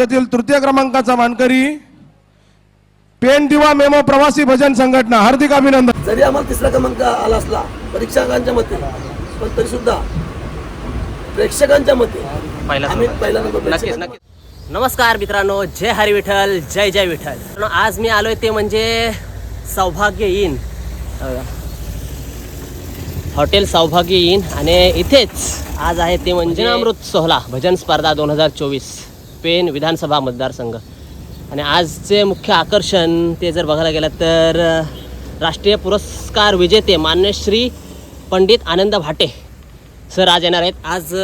राज्यातील तृतीय क्रमांकाचा मानकरी पेन दिवा मेमो प्रवासी भजन संघटना हार्दिक अभिनंदन. जरी आम्हाला तिसरा क्रमांक आला असला परीक्षकांच्या मते पण तरी सुद्धा प्रेक्षकांच्या मते पहिला आम्ही क्रमांक. पहिला नंबर नक्कीच प्रेक्षकांना- नक्कीच. नमस्कार मित्रांनो जय हरी विठ्ठल जय जय विठ्ठल. आज मी आलोय ते म्हणजे सौभाग्य इन हॉटेल सौभाग्य इन आणि इथेच आज आहे ते म्हणजे अमृत सोहळा भजन स्पर्धा दोन हजार चोवीस. पेन विधानसभा मतदारसंघ. आणि आजचे मुख्य आकर्षण ते जर बघायला गेलं तर राष्ट्रीय पुरस्कार विजेते मान्यश्री पंडित आनंद भाटे सर आज येणार आहेत. आज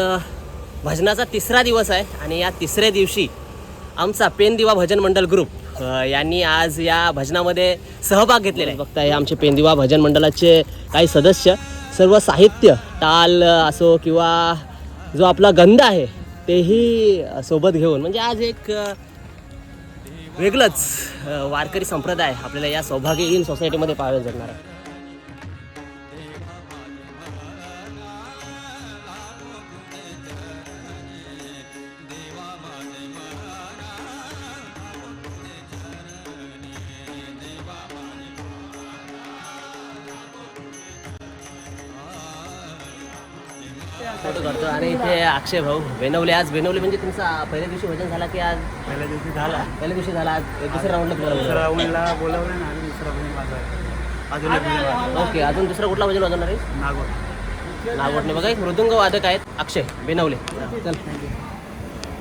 भजनाचा तिसरा दिवस आहे आणि या तिसऱ्या दिवशी आमचा पेनदिवा भजन मंडळ ग्रुप यांनी आज या भजनामध्ये सहभाग घेतलेला आहे. बघताय आमचे पेनदिवा भजन मंडळाचे काही सदस्य सर्व साहित्य टाल असो किंवा जो आपला गंध आहे तेही सोबत घेऊन म्हणजे आज एक वेगळंच वारकरी संप्रदाय आपल्याला या सौभाग्य इन सोसायटीमध्ये पाहायला जगणार आहे. अक्षय भाऊ. बेनवले आज बेनवले म्हणजे तुमचा पहिल्या दिवशी भजन झाला की आज पहिल्या दिवशी झाला. पहिल्या दिवशी झाला. आज दुसऱ्या राऊंडला दुसऱ्या तुम्हाला राऊंडला बोलावलं ना आणि दुसरा भजन माझा. अजून एक भजन वाजवलं. ओके अजून दुसरा कुठला भजन वाजवणार आहे नागोर नागोटने बघा एक मृदुंग वादक आहेत अक्षय बेनवले. चल.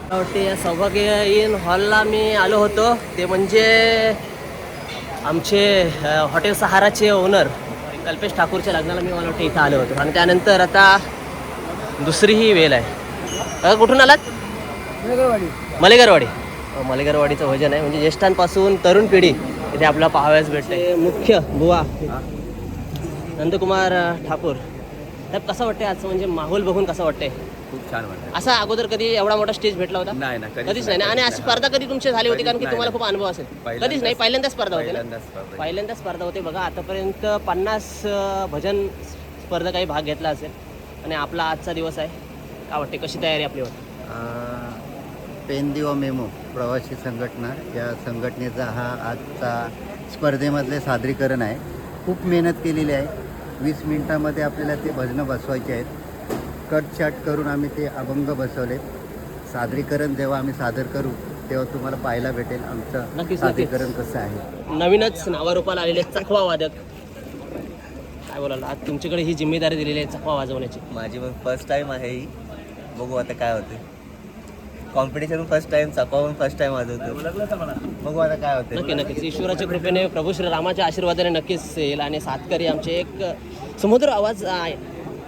मला वाटते या सौभाग्य इन हॉलला मी आलो होतो. ते म्हणजे आमचे अ, हॉटेल सहाराचे ओनर कल्पेश ठाकूरच्या लग्नाला मी मला वाटतं इथं आलो होतो. आणि त्यानंतर आता दुसरी ही वेल आहे. अ, कुठून आलात? मलेगरवाडी. अ, मलेगरवाडीचं भजन आहे. म्हणजे ज्येष्ठांपासून तरुण पिढी इथे आपल्याला पाहाव्यास भेटते मुख्य बुवा. नंदकुमार अ, ठाकूर. साहेब कसं वाटतंय आजचं? म्हणजे माहोल बघून कसं वाटतंय? खूप छान वाटतं असा अगोदर कधी एवढा मोठा स्टेज भेटला होता? नाही ना कधीच नाही ना? आणि अशी स्पर्धा कधी तुमची झाली होती? कारण की तुम्हाला नाही. खूप अनुभव असेल. पहिल्यांदाच- कधीच नाही? पहिल्यांदा स्पर्धा होते ना? पहिल्यांदाच स्पर्धा. पहिल्यांदा स्पर्धा होते. बघा आतापर्यंत पन्नास अं, भजन स्पर्धा काही भाग घेतला असेल. आणि आपला आजचा दिवस आहे. काय वाटते कशी तयारी आपली होती? पेनदिवा मेमो प्रवासी संघटना. या संघटनेचा हा आजचा स्पर्धेमधले सादरीकरण आहे. खूप मेहनत केलेली आहे. वीस मिनिटामध्ये आपल्याला ते भजनं बसवायचे आहेत. कट चाट करून आम्ही ते अभंग बसवले सादरीकरण जेव्हा आम्ही सादर करू तेव्हा तुम्हाला पाहायला भेटेल आमचं नक्कीच, नक्कीच. सादरीकरण कसं आहे. नवीनच नावारूपाला आलेले चकवा वादक. काय बोलाल? आज तुमच्याकडे ही जिम्मेदारी दिलेली आहे चकवा वाजवण्याची. माझी पण फर्स्ट टाइम आहे ही. बघू आता काय होते कॉम्पिटिशन फर्स्ट टाइम पण फर्स्ट टाइम वाजवतो बघू आता काय होते नक्की नक्कीच. ईश्वराच्या कृपेने प्रभू श्री रामाच्या आशीर्वादाने नक्कीच येईल आणि सातकरी आमचे एक समुद्र आवाज आहे.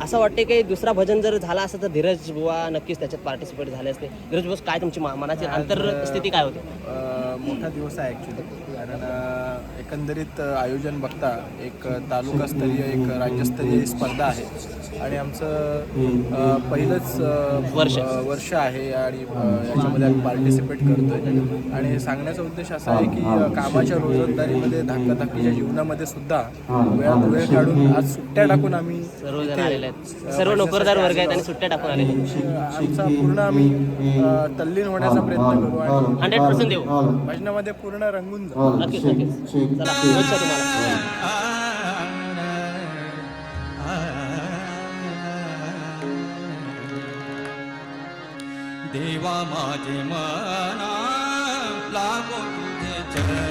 असं वाटते की दुसरा भजन जर झाला असतं तर धीरज बुवा नक्कीच त्याच्यात पार्टिसिपेट झाले असते. धीरज बुवा काय तुमची मनाची अंतरस्थिती काय होती? मोठा दिवस आहे ॲक्च्युली कारण एकंदरीत आयोजन बघता एक तालुकास्तरीय एक राज्यस्तरीय स्पर्धा आहे. आणि आमचं पहिलंच वर्ष. वर्ष आहे आणि याच्यामध्ये आम्ही पार्टिसिपेट करतोय. आणि सांगण्याचा उद्देश असा आहे की कामाच्या रोजंदारीमध्ये धकाधकीच्या जीवनामध्ये सुद्धा वेळात वेळ काढून आज सुट्ट्या टाकून आम्ही सर्व नोकरदार वर्ग आहेत आणि सुट्ट्या टाकून आलेले आमचा पूर्ण आम्ही तल्लीन होण्याचा प्रयत्न करू आणि हंड्रेड पर्सेंट देऊ. भजनामध्ये पूर्ण रंगून जाऊ. चला शुभेच्छा तुम्हाला. देवा माझे मना लागो तुझे चरणी.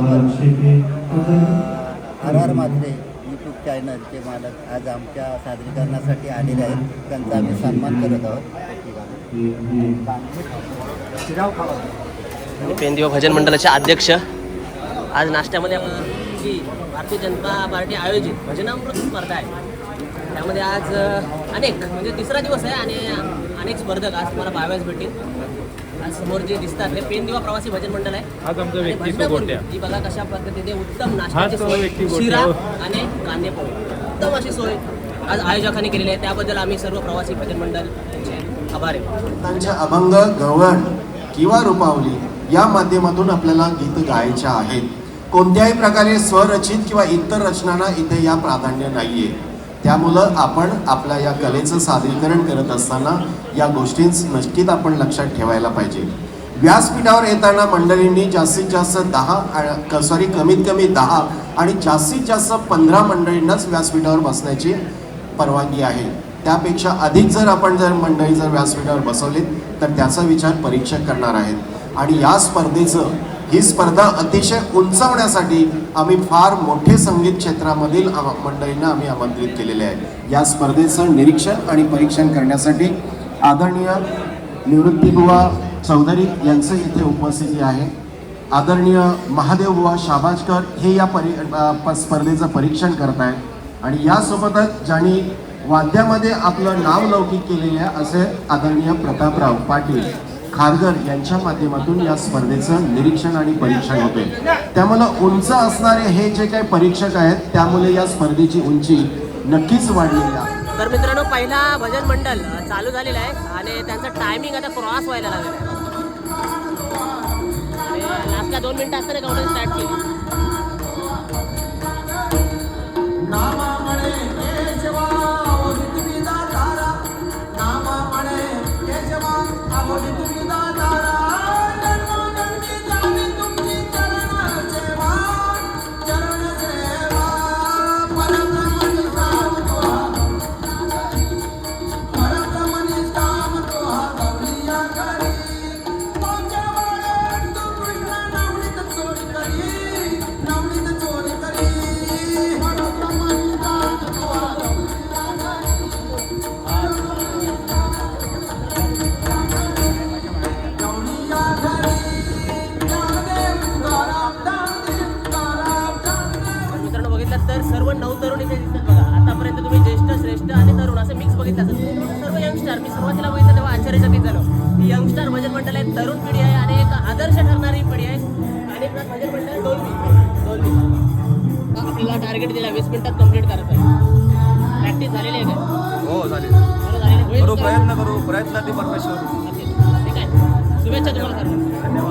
महाराष्ट्रावर आर आर मात्रे यूट्यूब चॅनलचे मालक आज आमच्या सादरीकरणासाठी आलेले आहेत. त्यांचा आम्ही सन्मान करत आहोत. पेनदिवा भजन मंडळाचे अध्यक्ष. आज नाश्त्यामध्ये आपण जी भारतीय जनता पार्टी आयोजित भजनामृत स्पर्धा आहे. त्यामध्ये आज अनेक म्हणजे तिसरा दिवस आहे आणि अनेक स्पर्धक आज तुम्हाला पाहाव्यास भेटतील. आज समोर जे दिसतात हे पेन दिवा प्रवासी भजन मंडळ आहे. हाच आमचा आणि व्यक्ती भजनं गोट्या. ही बघा कशा पद्धतीने उत्तम नाश्त्याची हाच तो सोय व्यक्ती गोट्या. शिरा आणि कांदे पोहे. उत्तम अशी सोय आज आयोजकांनी केलेली आहे. त्याबद्दल आम्ही सर्व प्रवासी भजन मंडळ आभार आहे त्यांच्या अभंग गवळण किंवा रूपावली या माध्यमातून आपल्याला गीत गायच्या आहेत. कोणत्याही प्रकारे स्वरचित किंवा इतर रचनांना इथे या प्राधान्य नाहीये. त्यामुळं आपण आपल्या या कलेचं सादरीकरण करत असताना या गोष्टींच नक्कीच आपण लक्षात ठेवायला पाहिजे. व्यासपीठावर येताना मंडळींनी जास्तीत जास्त दहा सॉरी कमीत कमी दहा आणि जास्तीत जास्त पंधरा मंडळींनाच व्यासपीठावर बसण्याची परवानगी आहे. त्यापेक्षा अधिक जर आपण जर मंडळी जर व्यासपीठावर बसवलीत तर त्याचा विचार परीक्षक करणार आहेत. आणि या स्पर्धेचं ही स्पर्धा अतिशय उंचावण्यासाठी आम्ही फार मोठे संगीत क्षेत्रामधील मंडळींना आम्ही आमंत्रित केलेले आहे. या स्पर्धेचं निरीक्षण आणि परीक्षण करण्यासाठी आदरणीय निवृत्तीबुवा चौधरी यांचं इथे उपस्थिती आहे. आदरणीय महादेव बुवा शाबाजकर हे या परी प- स्पर्धेचं परीक्षण करत आहेत. आणि यासोबतच ज्यांनी वाद्यामध्ये आपलं नाव लौकिक केलेले आहे असे आदरणीय प्रतापराव पाटील. खारगर यांच्या माध्यमातून या स्पर्धेचं निरीक्षण आणि परीक्षण होते त्यामुळं उंच असणारे हे जे काही परीक्षक आहेत त्यामुळे या स्पर्धेची उंची नक्कीच वाढलेली आहे. तर मित्रांनो पहिला भजन मंडळ अ, चालू झालेला आहे आणि त्यांचं टायमिंग आता क्रॉस व्हायला लागलेलं आहे लास्टला दोन मिनिटं असताना गवडन स्टार्ट केली. आपल्याला वीस मिनिटात कंप्लीट करायचं आहे प्रॅक्टिस झालेली आहे का हो? होईल करू? प्रयत्न करू प्रयत्नार्थी परमेश्वर नक्कीच. ठीक आहे शुभेच्छा तुम्हाला सर्व मित्रांनो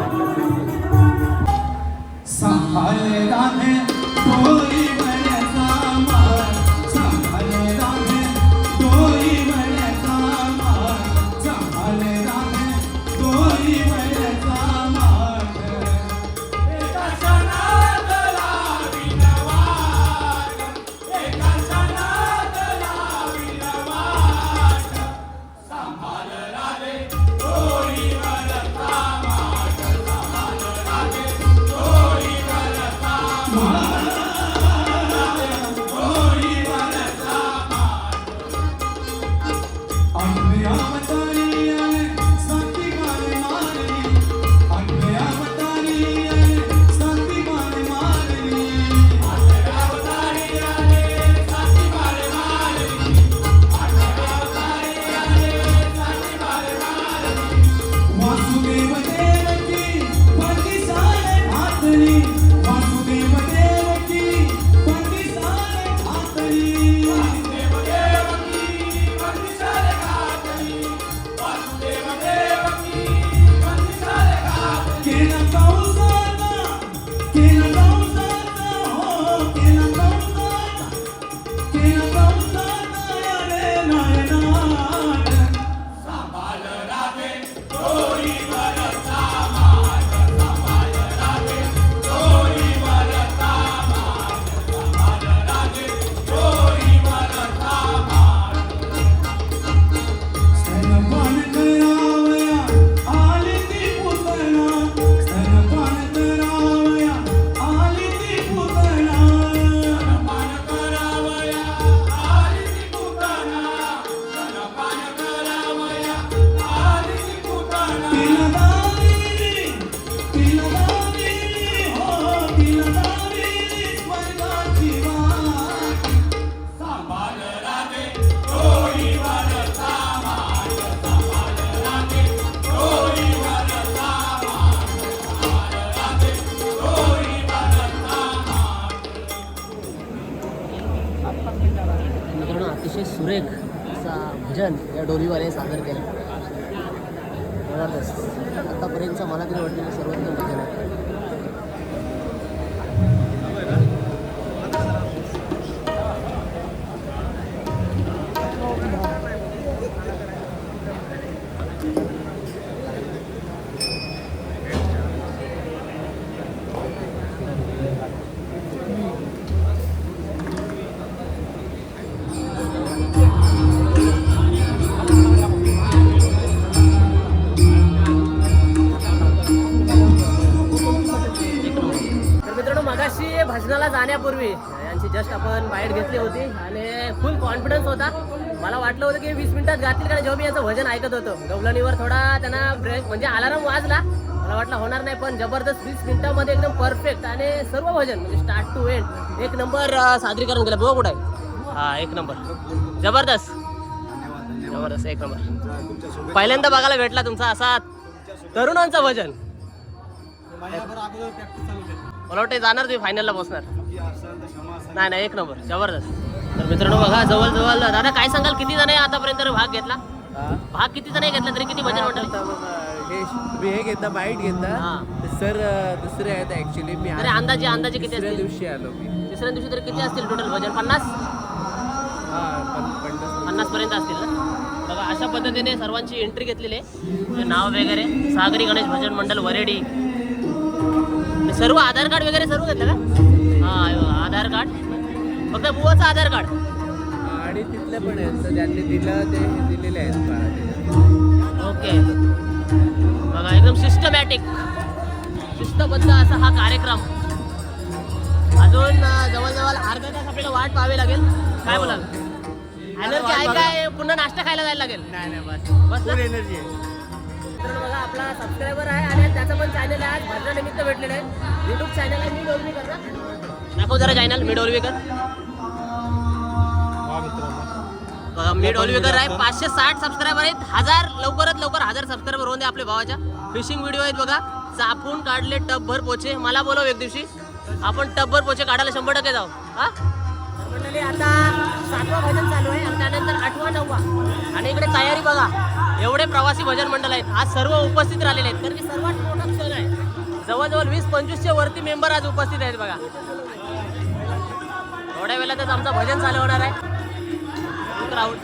भजन ऐकत होतो. गवलणीवर थोडा त्यांना ब्रेक म्हणजे अलाराम वाजला. मला वाटलं होणार नाही पण जबरदस्त वीस मिनिटामध्ये एकदम परफेक्ट आणि सर्व भजन म्हणजे स्टार्ट टू एंड एक नंबर सादरीकरण केलं. बघा कुठं आहे. हा एक नंबर जबरदस्त. जबरदस्त एक नंबर पहिल्यांदा बघायला भेटला तुमचा असा तरुणांचं भजन. मला वाटतं जाणार तुम्ही फायनलला बसणार. नाही नाही एक नंबर जबरदस्त. तर मित्रांनो बघा जवळ जवळ दादा काय सांगाल? किती जण आतापर्यंत? भाग घेतला? भाग किती जण घेतला तरी किती भजन मंडळ हे मी हे घेतला बाईट घेतला हा. सर दुसरे आहेत ऍक्च्युली मी तरी अंदाजे अंदाजे किती दुसऱ्या असतील? दिवशी आलो मी. तिसऱ्या दिवशी तरी किती असतील टोटल भजन पन्नास? हा पण पन्नास पन्नास पर्यंत असतील ना? बघा अशा पद्धतीने सर्वांची एंट्री घेतलेली आहे. हे नाव वगैरे सागरी गणेश भजन मंडळ वरेडी. हे सर्व आधार कार्ड वगैरे सर्व घेतलं का? हा हे बघा, आधार कार्ड. फक्त बुवाचं आधार कार्ड. तिथले पण आहेत. तर ज्यांनी दिलं ते दिलेले आहेत. ओके. बघा एकदम सिस्टमॅटिक शिस्तबद्ध असा हा कार्यक्रम. अजून जवळजवळ अर्धा तास आपल्याला वाट पाहावी लागेल. काय बोलाल? एनर्जी आहे काय? पुन्हा नाश्ता खायला जायला लागेल. नाही नाही बस. बस एनर्जी आहे. मित्रांनो बघा आपला सबस्क्रायबर आहे आणि त्याचा पण चॅनल आहे आज. भजनानिमित्त भेटलेलं आहे. युट्यूब चॅनल आहे मी डोलवीकर ना दाखव जरा चॅनल मी डोलवीकर बघा मी डोलवीकर आहे पाचशे साठ सबस्क्रायबर आहेत. हजार लवकरात लवकर हजार सबस्क्रायबर होऊन दे आपल्या भावाच्या. फिशिंग व्हिडिओ आहेत बघा. चापून काढले टबभर पोचे. मला बोलव एक दिवशी. आपण टबभर पोचे काढायला शंभर टक्के जाऊ. हा? मंडळी आता सातवा भजन चालू आहे आणि त्यानंतर आठवा नववा. आणि इकडे तयारी बघा. एवढे प्रवासी भजन मंडळ आहेत. आज सर्व उपस्थित राहिलेले आहेत. कारण की सर्वात मोठा क्षण आहे. जवळजवळ वीस पंचवीसच्या वरती मेंबर आज उपस्थित आहेत बघा. थोड्या वेळातच आमचं भजन चालू होणार आहे. क्राऊड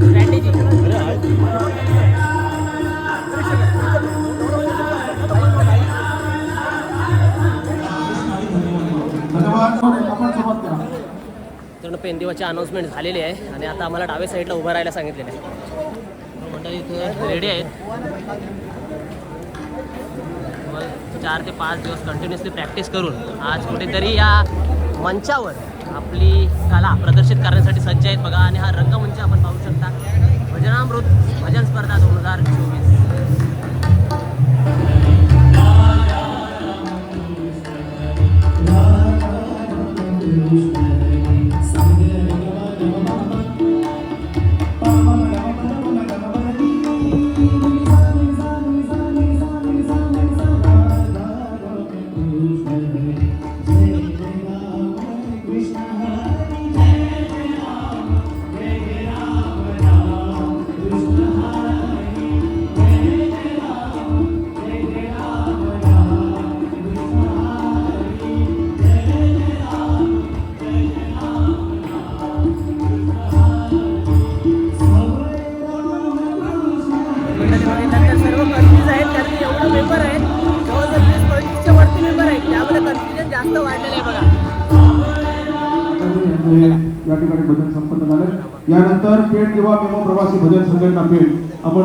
स्ट्रॅटेजी मित्रांनो पेंदिवाची अनाऊन्समेंट झालेली आहे आणि आता आम्हाला डाव्या साईडला उभं राहायला सांगितलेलं आहे. मंडळी रेडी आहेत. चार ते पाच दिवस कंटिन्युअसली प्रॅक्टिस करून आज कुठेतरी या मंचावर आपली कला प्रदर्शित करण्यासाठी सज्ज आहेत बघा. आणि हा रंगमंच आपण पाहू शकता. भजनामृत भजन स्पर्धा दोन हजार चोवीस. मंडळी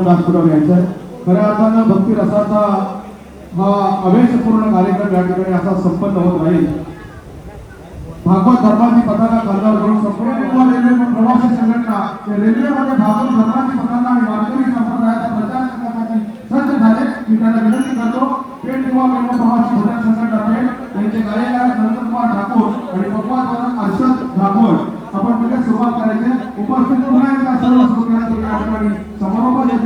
पेठ आपण व्यासपीठावर खऱ्या अर्थानं भक्तिरसाचा हा आवेशपूर्ण कार्यक्रम या ठिकाणी असा संपन्न होत राहील. भागवत धर्माची पताका खांद्यावर करून संपूर्ण गोवा रेल्वे प्रवासी संघटना रेल्वेमध्ये भागवत धर्माची पताका आणि वारकरी संप्रदायाचा प्रचार करण्यासाठी सज्ज झाले मी त्यांना विनंती करतो पेठ गोवा रेल्वे प्रवासी भजन संघटना पेठ यांचे गायक नंदकुमार ठाकूर आणि पप्पा अर्षद ठाकूर. आपण पुढे सुरुवात करायची. उपस्थित पुन्हा एकदा सर्व श्रोत्यांना या ठिकाणी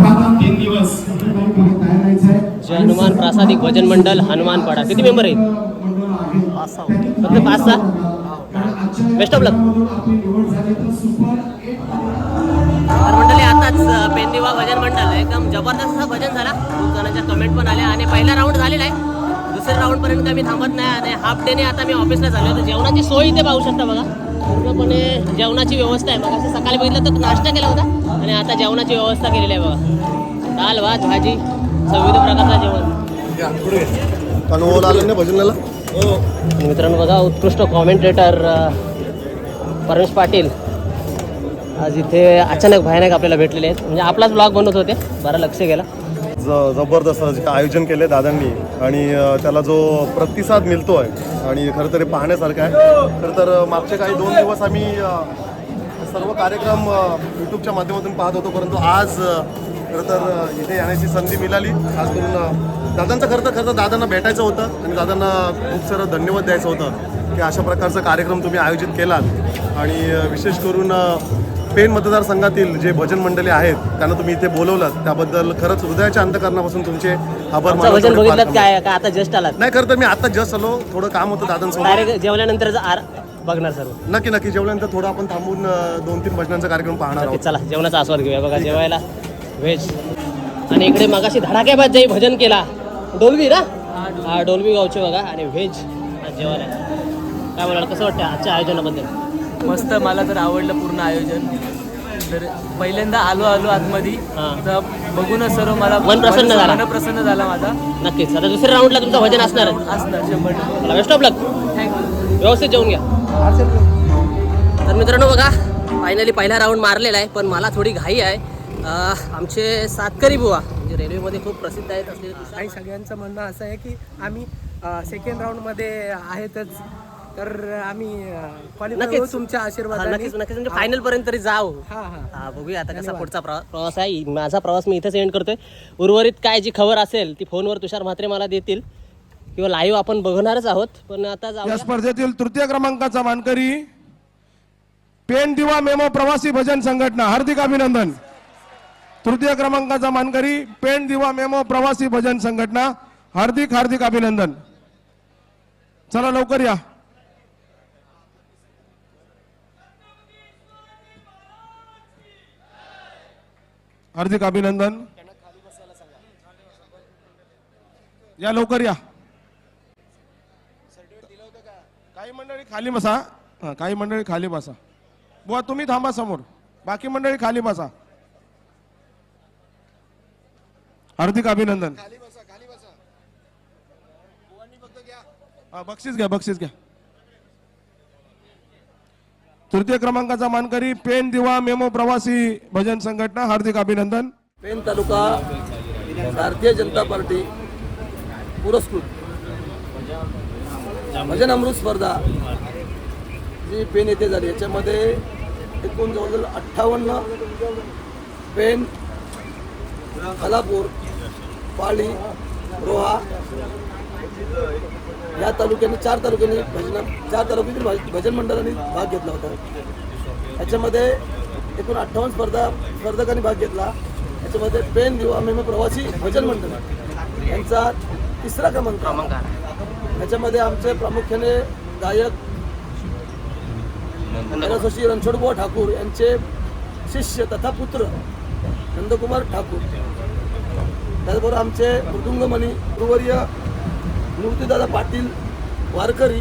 तीन दिवस. हनुमान प्रासादिक भजन मंडळ हनुमानपाडा. किती मेंबर आहेत? फक्त पाच सहा? सुपर एट तर मंडळी आताच अ, पेंदिवा भजन मंडळ एकदम जबरदस्त असं भजन झाला. खूप जणांच्या कमेंट पण आल्या. आणि पहिला राऊंड झालेला आहे. दुसऱ्या राऊंड पर्यंत काही थांबत नाही. आणि हाफ डेने आता मी ऑफिसला झालो तर जेवणाची सोय इथे पाहू शकता बघा. पूर्णपणे जेवणाची व्यवस्था आहे. मग असं सकाळी बघितलं तर नाश्ता केला होता. आणि आता जेवणाची व्यवस्था केलेली आहे बघा. दाल भात भाजी विविध प्रकारचं जेवण. आणि मित्रांनो बघा उत्कृष्ट कॉमेंटेटर परमेश पाटील. आज इथे अचानक भयानक आपल्याला भेटलेले आहेत. म्हणजे आपलाच ब्लॉग बनवत होते. बरं लक्ष गेला. ज जबरदस्त आयोजन केले दादांनी. आणि त्याला जो प्रतिसाद मिळतो आहे आणि खरं तर हे पाहण्यासारखं आहे. खरं तर मागचे काही दोन दिवस आम्ही सर्व कार्यक्रम यूट्यूबच्या माध्यमातून पाहत होतो परंतु आज खरं तर इथे येण्याची संधी मिळाली. खास करून दादांचं खरं तर खरं तर दादांना भेटायचं होतं आणि दादांना खूप सारं धन्यवाद द्यायचं होतं की अशा प्रकारचा कार्यक्रम तुम्ही आयोजित केलात. आणि विशेष करून पेन मतदारसंघातील जे भजन मंडळी आहेत त्यांना तुम्ही इथे बोलवलं त्याबद्दल खरंच हृदयाच्या अंतकरणापासून तुमचे आभार मानतो. काय आता जस्ट आलात? नाही खरं तर मी आता जस्ट आलो. थोडं काम होतं दादांसोबत. डायरेक्ट जेवल्यानंतर बघणार सर्व. नक्की नक्की. जेवल्यानंतर थोडं आपण थांबून दोन तीन भजनांचा कार्यक्रम पाहणार आहोत. चला जेवणाचा आस्वाद घेऊया. बघा जेवायला व्हेज. आणि इकडे मगाशी धडाक्याबाद जाई भजन केला. डोलवी ना? हा डोलवी गावचे बघा. आणि व्हेज. जेवायला. काय बोलाल कसं वाटतं आजच्या आयोजनाबद्दल? मस्त मला तर आवडलं पूर्ण आयोजन. तर पहिल्यांदा आलो आलो आतमध्ये. हां. तर बघूनच सर्व मला मन प्रसन्न झाला. मन प्रसन्न झाला माझा. नक्कीच. आता दुसऱ्या राऊंडला तुमचं भजन असणार असणार शंभर बेस्ट ऑफ लक थँक्यू व्यवस्थित जेवून घ्या. तर मित्रांनो बघा फायनली पहिला राऊंड मारलेला आहे पण मला थोडी घाई आहे. आमचे सातकरी बुवा म्हणजे रेल्वेमध्ये खूप प्रसिद्ध आहेत असलेले तुषार काही सगळ्यांचं म्हणणं असं आहे की आम्ही सेकंड राऊंडमध्ये आहेतच. तर आम्ही क्वालिफाय नक्कीच. तुमच्या आशीर्वादाने. नक्कीच नक्कीच. म्हणजे फायनल पर्यंत तरी जाऊ. हां हां. हा बघूया आता कसा पुढचा प्रवा- प्रवास आहे. माझा प्रवास मी इथेच एंड करतोय. उर्वरित काय जी खबर असेल ती फोनवर तुषार म्हात्रे मला देतील. किंवा लाईव्ह आपण बघणारच आहोत पण आता या स्पर्धेतील तृतीय क्रमांकाचा मानकरी पेन दिवा मेमो प्रवासी भजन संघटना हार्दिक अभिनंदन. तृतीय क्रमांकाचा मानकरी पेन दिवा मेमो प्रवासी भजन संघटना हार्दिक हार्दिक अभिनंदन. चला लवकर या. हार्दिक अभिनंदन. या लवकर या. काही मंडळी खाली बसा. हा, काही मंडळी खाली बसा. बुवा तुम्ही थांबा समोर. बाकी मंडळी खाली बसा. हार्दिक अभिनंदन. हा, बक्षीस घ्या बक्षीस घ्या. तृतीय क्रमांकाचा मानकरी पेन दिवा मेमो प्रवासी भजन संघटना हार्दिक अभिनंदन. पेन तालुका भारतीय जनता पार्टी पुरस्कृत. भजन अमृत स्पर्धा. जी पेन येथे झाली. याच्यामध्ये एकूण जवळजवळ अठ्ठावन्न पेन खालापूर पाली रोहा. या तालुक्यांनी चार तालुक्यांनी भजन चार तालुक्यातील भज- भजन मंडळांनी भाग घेतला होता. याच्यामध्ये एकूण अठ्ठावन्न स्पर्धा स्पर्धकांनी भाग घेतला. याच्यामध्ये पेन दिवा मेम प्रवासी भजन मंडळ. यांचा तिसरा क्रमांक. आला. याच्यामध्ये आमचे प्रामुख्याने गायक कैलासवासी रणछोडबुवा ठाकूर यांचे शिष्य तथा पुत्र नंदकुमार ठाकूर त्याचबरोबर आमचे मृदुंगमणी गुरुवर्य मूर्तीदादा पाटील वारकरी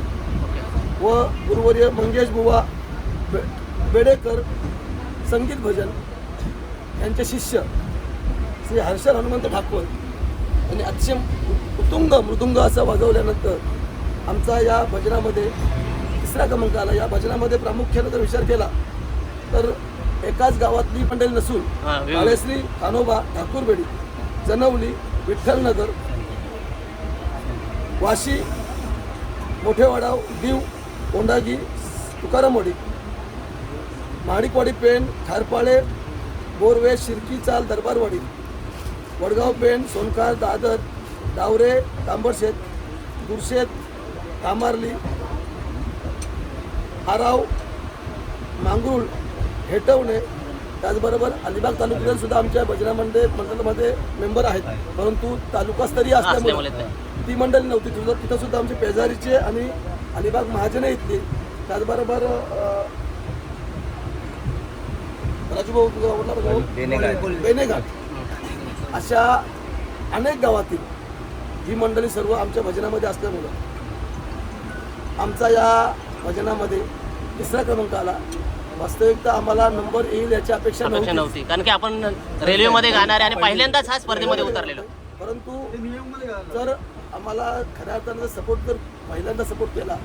व गुरुवर्य मंगेश बुवा बे बेडेकर संगीत भजन यांचे शिष्य श्री हर्षल हनुमंत ठाकूर यांनी अतिशय उत्तुंग मृदुंग असं वाजवल्यानंतर आमचा या भजनामध्ये तिसरा क्रमांक आला या भजनामध्ये प्रामुख्याने जर विचार केला तर एकाच गावातली मंडळी नसून. काळेश्री कानोबा ठाकूरबेडी जनवली विठ्ठलनगर वाशी मोठेवाडा दीव कोंडागी तुकारामवाडी महाडिकवाडी पेण खारपाळे बोरवे शिर्की चाल दरबारवाडी वडगाव पेण सोनकार दादर डावरे तांबडशेत गुरशेत कामार्ली आराव मांगरुळ हेटवणे त्याचबरोबर अलिबाग तालुक्यात सुद्धा आमच्या भजनामध्ये मंडळामध्ये मेंबर आहेत परंतु तालुकास्तरीय असल्यामुळे ती मंडळी नव्हती तिथं तिथं सुद्धा आमचे पेजारीचे आणि अलिबाग महाजन इथली त्याचबरोबर राजूभाऊ तुझा आवडला? बेनेघाट. अशा अनेक गावातील ही मंडळी सर्व आमच्या भजनामध्ये असल्यामुळं आमचा या भजनामध्ये तिसरा क्रमांक आला. वास्तविकता आम्हाला नंबर येईल याची अपेक्षा नव्हती. कारण की आपण रेल्वेमध्ये गाणार आहे आणि पहिल्यांदाच हा स्पर्धेमध्ये उतरलेलो. परंतु जर आम्हाला खऱ्या अर्थानं सपोर्ट जर पहिल्यांदा सपोर्ट केला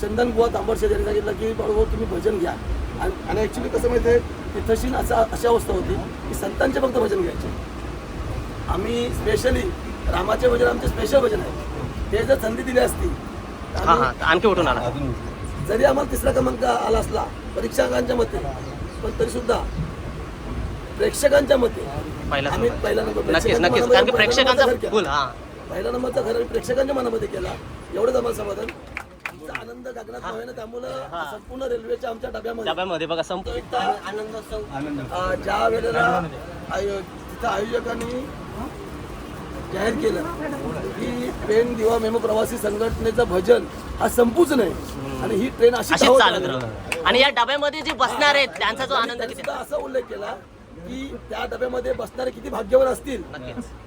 चंदन बुवा तांबडशेठ यांनी सांगितलं की बाळू तुम्ही भजन घ्या. आणि आणि ॲक्च्युली कसं माहिती आहे तिथंशी असा अशी अवस्था होती की संतांचे फक्त भजन घ्यायचे. आम्ही स्पेशली रामाचे भजन आमचे स्पेशल भजन आहे ते जर संधी दिली असती हा हा आणखी उठून आला? जरी आम्हाला तिसरा क्रमांक आला असला परीक्षांकांच्या मते पण तरी सुद्धा प्रेक्षकांच्या मते पहिलाच आम्ही नंबर. पहिला नंबर नक्कीच प्रेक्षकांच्या नक्कीच. कारण की मनामध्ये प्रेक्षकांचा पहिला फुल केला. हा. पहिला नंबरचा घर आम्ही प्रेक्षकांच्या मनामध्ये केला एवढंच आम्हाला समाधान. आमचा आनंद गगनात नव्हे ना त्यामुळं संपूर्ण रेल्वेच्या आमच्या डब्यामध्ये. डब्यामध्ये बघा संप आनंदोत्सव ज्या वेळेला तिथं आयोजकांनी जाहीर केलं की ट्रेन दिवा मेमो प्रवासी संघटनेचं भजन हा संपूच नाही आणि ही ट्रेन अशी अशीच धावत चालत राहणार. राहणार आणि या डब्यामध्ये जे बसणार आहेत त्यांचा जो आनंद किती असा उल्लेख केला की त्या डब्यामध्ये बसणारे किती भाग्यवान असतील.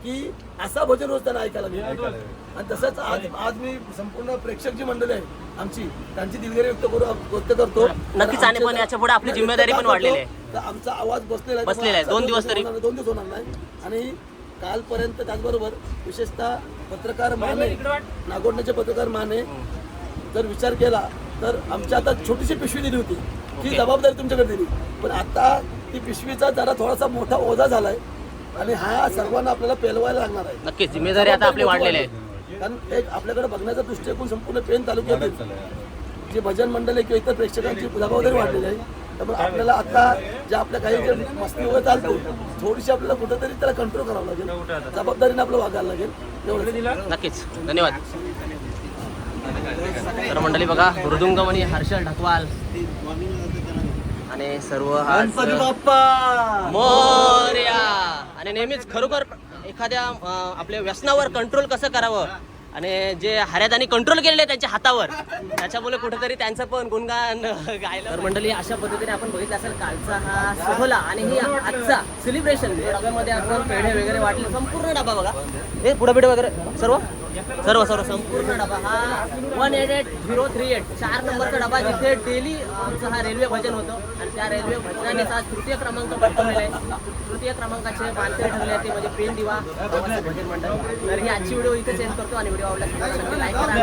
की असा भजन रोज त्यांना ऐकायला मिळतो आणि तसंच आज आज मी संपूर्ण प्रेक्षक जी मंडळी आहे आमची त्यांची दिलगिरी व्यक्त करू व्यक्त करतो नक्कीच आणि पण याच्यापुढे आपली जिम्मेदारी पण वाढलेली आहे. तर आमचा आवाज बसलेला आहे बसलेला आहे. दोन दिवस तरी. दोन दिवस होणार नाही आणि कालपर्यंत त्याचबरोबर विशेषतः पत्रकार माने नागोडण्याचे पत्रकार माने जर विचार केला तर आमच्या आता छोटीशी पिशवी दिली होती. ही जबाबदारी तुमच्याकडे दिली. पण आता ती पिशवीचा जरा थोडासा मोठा ओझा झालाय आणि हा सर्वांना आपल्याला पेलवायला लागणार आहे. नक्कीच जिम्मेदारी आता आपली वाढलेली आहे. कारण एक आपल्याकडे बघण्याचा दृष्टिकोन संपूर्ण पेन तालुक्यातील जे भजन मंडळ आहे किंवा इतर प्रेक्षकांची जबाबदारी वाढलेली आहे. त्यामुळे आपल्याला आता ज्या आपल्या काही जे मस्ती वगैरे चालते थोडीशी आपल्याला कुठेतरी त्याला कंट्रोल करावं लागेल. जबाबदारीने आपलं वागायला लागेल. एवढं नक्कीच. धन्यवाद. तर मंडळी बघा मृदुंगमणी हर्षल ढकवाल आणि सर्व मोर्या! आणि नेहमीच खरोखर एखाद्या आपल्या व्यसनावर कंट्रोल कसं करावं? आणि जे हऱ्यादानी कंट्रोल केलेले त्यांच्या हातावर. त्याच्यामुळे कुठेतरी त्यांचं पण गुणगान गायलं. तर मंडळी अशा पद्धतीने आपण बघितलं असेल कालचा हा सोहळा आणि ही आजचा सेलिब्रेशन डब्यामध्ये आपण पेढे वगैरे वाटले. संपूर्ण डबा बघा. हे पुढे पिढे वगैरे. सर्व? सर्व सर्व. संपूर्ण डबा हा one eight eight zero three eight चार नंबरचा डबा जिथे डेली आमचं हा रेल्वे भजन होतं. आणि त्या रेल्वे भजनाने आज तृतीय क्रमांक पटकवलेला आहे. तृतीय क्रमांकाचे मानकरी ठरले ते म्हणजे पेन दिवा. भजन मंडळ. तर ही आजची व्हिडिओ इथे एंड करतो आणि व्हिडिओ आवडला लाईक करा